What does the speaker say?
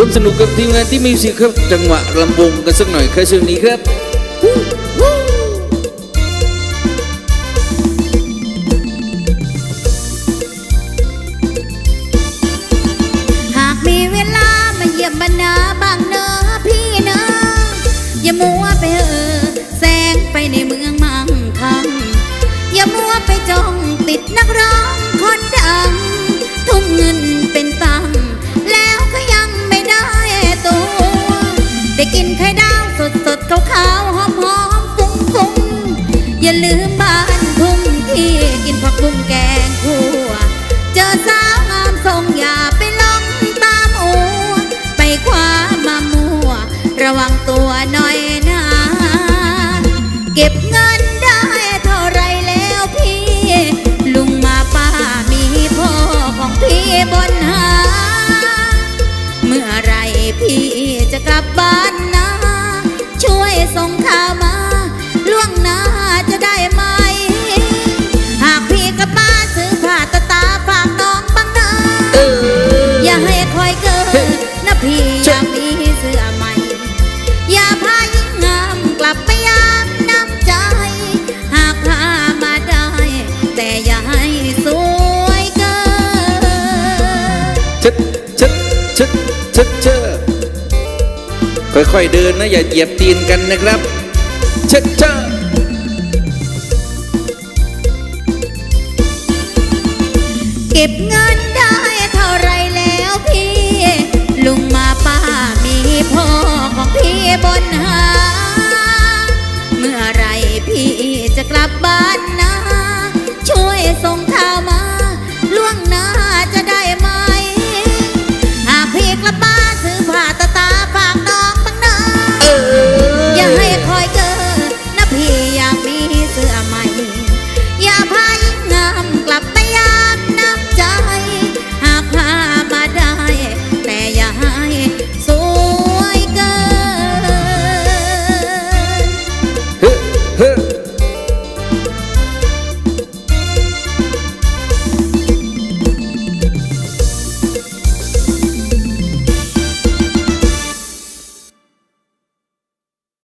ร่วมสนุกกับทีมงานที่มีสิครับจังหวะลำวงกันสักหน่อยครับช่วงนี้ครับ อย่าลืมบ้านทุ่งที่กินผักบุ้งแกงคั่วเจอสาวงามทรงอย่าไปลงตามอัวไปคว้ามามัว ระวังตัวหน่อย พี่อยากมีเสื้อใหม่ อย่าพายิ่งงามกลับไปยามน้ำใจ หากพามาได้ แต่อย่าให้สวยเกินชัดชัดชัดชัดเชดค่อยๆเดินนะอย่าเหยียบตีนกันนะครับชัดเชดเก็บเงิน i Anna.